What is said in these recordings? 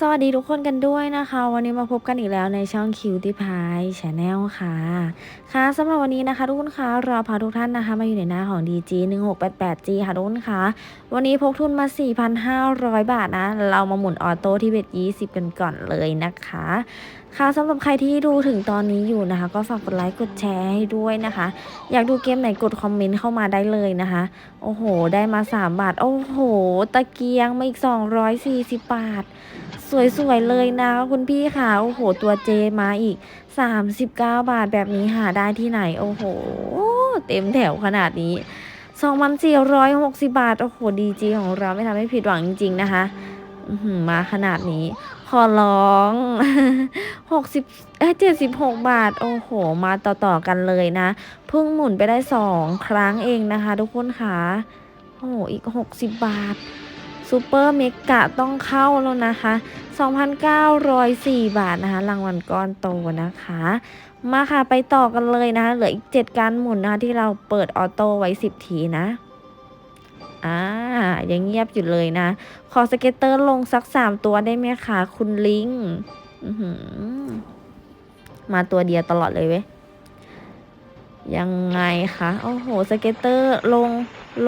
สวัสดีทุกคนกันด้วยนะคะ วันนี้มาพบกันอีกแล้วในช่อง Cutie Pie Channel ค่ะ ค่ะสำหรับวันนี้นะคะทุกคนคะเราพาทุกท่านนะคะ มาอยู่ในหน้าของ DG 1688G ค่ะทุกคนคะวันนี้พกทุนมา 4,500 บาทนะ เรามาหมุนออโต้ที่เบ็ด20 กันก่อนเลยนะคะ ค่ะสำหรับใครที่ดูถึงตอนนี้อยู่นะคะ ก็ฝากกดไลค์กดแชร์ให้ด้วยนะคะ อยากดูเกมไหนกดคอมเมนต์เข้ามาได้เลยนะคะ โอ้โห ได้มา 3 บาท โอ้โห ตะเกียงมาอีก 240 บาท สวยๆเลยนะคุณพี่ค่ะ โอ้โห ตัวเจมาอีก 39 บาทแบบนี้หาได้ที่ไหน โอ้โห เต็มแถวขนาดนี้2,460 บาท โอ้โหดีจีของเราไม่ทำให้ผิดหวังจริง ๆ นะคะมาขนาดนี้ ขอร้อง60เอ้ย76บาท โอ้โห มาต่อๆกันเลยนะ เพิ่งหมุนไปได้2ครั้งเองนะคะ ทุกคนค่ะ โอ้โห อีก60บาท ซูเปอร์เมกะต้องเข้าแล้วนะคะ 2,904 บาทนะคะ รางวัลก้อนโตนะคะ มาค่ะไปต่อกันเลยนะคะ เหลืออีก 7 การหมุนนะคะ ที่เราเปิดออโต้ไว้ 10 ทีนะอ่ายังเงียบอยู่เลยนะ ขอสเก็ตเตอร์ลงสัก 3 ตัวได้ไหมคะคุณลิงมาตัวเดียวตลอดเลยเว้ยยังไงคะ โอ้โห สเก็ตเตอร์ลง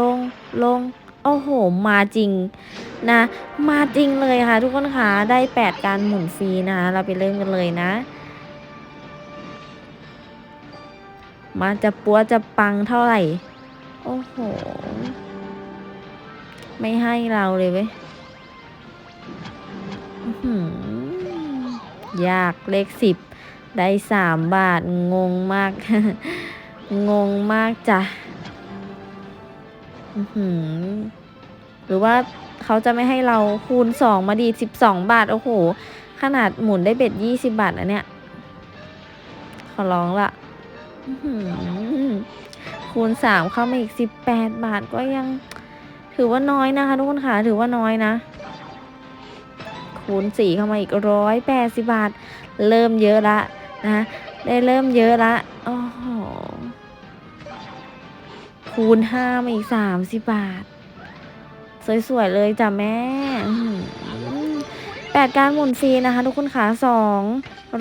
ลง ลง โอ้โห มาจริงนะ มาจริงเลยค่ะ ทุกคนคะได้ 8 การหมุนฟรีนะคะเราไปเริ่มกันเลยนะ มาจะปัวจะปังเท่าไหร่ โอ้โห ไม่ให้เราเลยเว้ยอื้อหือยากเลขสิบได้สามบาท งงมาก งงมากจ้ะ อื้อหือหรือว่าเขาจะไม่ให้เราคูณสองมาดีสิบสองบาท โอ้โห ขนาดหมุนได้เบ็ดยี่สิบาทนะเนี่ย ขอร้องละอื้อหือคูณสามเข้ามาอีกสิบแปดบาทก็ยัง ถือว่าน้อยนะคะทุกคนค่ะถือว่าน้อยนะ คูณสี่เข้ามาอีกร้อยแปดสิบาท เริ่มเยอะละนะ ได้เริ่มเยอะละโอ้โห คูณห้ามาอีกสามสิบบาท สวยๆเลยจ้ะแม่แปดการหมุนฟรีนะคะ ทุกคนคะสอง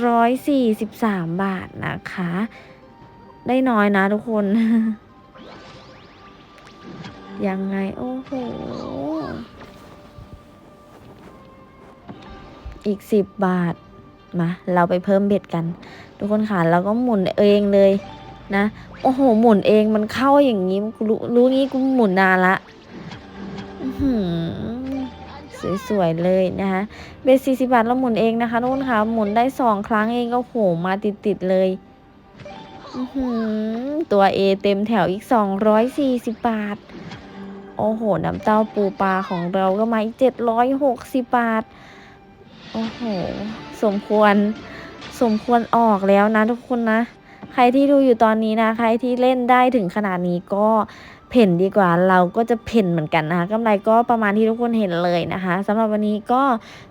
ร้อยสี่สิบสามบาทนะคะ ได้น้อยนะทุกคน ยังไง โอ้โห อีกสิบบาท มา เราไปเพิ่มเบ็ดกัน ทุกคนค่ะเราก็หมุนเองเลย นะโอ้โห หมุนเองมันเข้าอย่างนี้กูรู้รู้งี้กูหมุนนานละสวยๆเลยนะคะเบ็ดสี่สิบาทเราหมุนเองนะคะทุกคนค่ะ หมุนได้สองครั้งเองก็โหมาติดๆเลยตัว A เต็มแถวอีก 240 บาท โอ้โห น้ำเต้าปูปลาของเราก็มาอีก 760 บาท โอ้โห สมควร สมควรออกแล้วนะทุกคนนะ ใครที่ดูอยู่ตอนนี้นะ ใครที่เล่นได้ถึงขนาดนี้ก็เพ่นดีกว่าเราก็จะเพ่นเหมือนกันนะคะกำไรก็ประมาณที่ทุกคนเห็นเลยนะคะสำหรับวันนี้ก็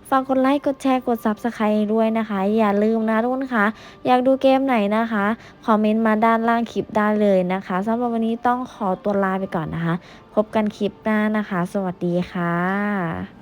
ฝากกดไลค์กดแชร์กด Subscribe ด้วยนะคะ อย่าลืมนะทุกคนคะอยากดูเกมไหนนะคะคอมเมนต์มาด้านล่างคลิปได้เลยนะคะสำหรับวันนี้ต้องขอตัวลาไปก่อนนะคะ พบกันคลิปหน้านะคะ สวัสดีค่ะ